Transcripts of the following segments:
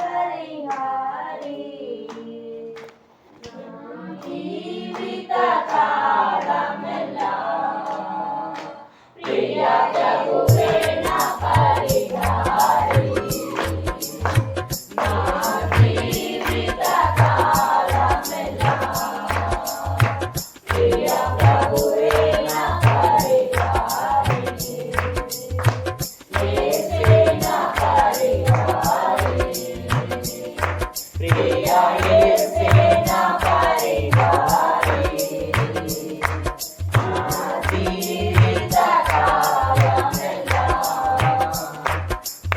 परिहारी जीवित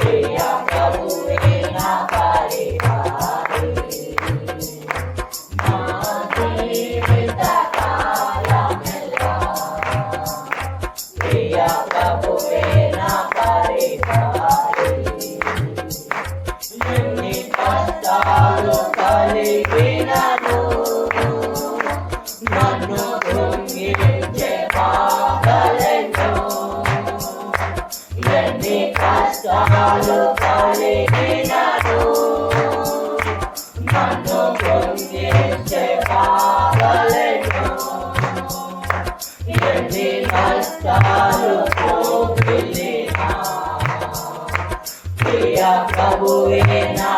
Yeah. ఎన్ని కష్టాలు కలిగినను నన్ను పొందించే కావలను ఎన్ని కష్టాలు ప్రియ ప్రభువే నా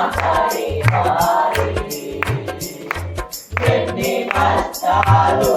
ఎన్ని కష్టాలు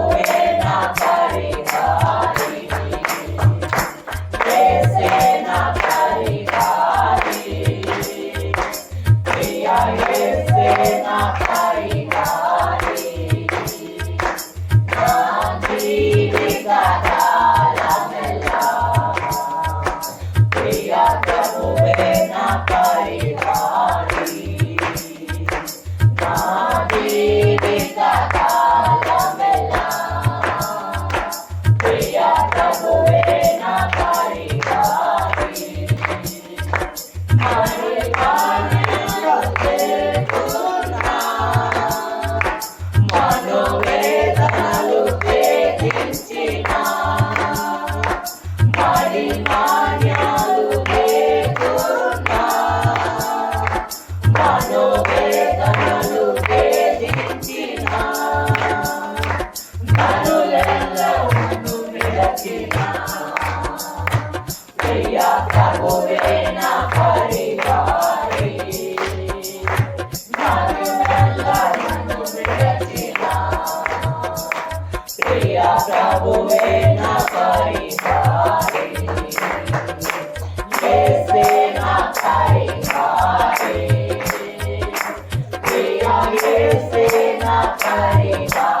ese Nazareno.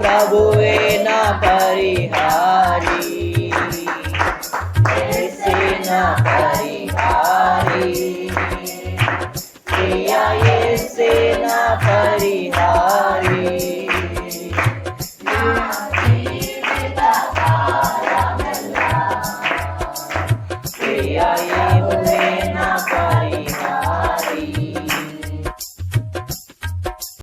ప్రభువే నా పరిహారి నా పరిహారి ప్రియా నా పరిహారి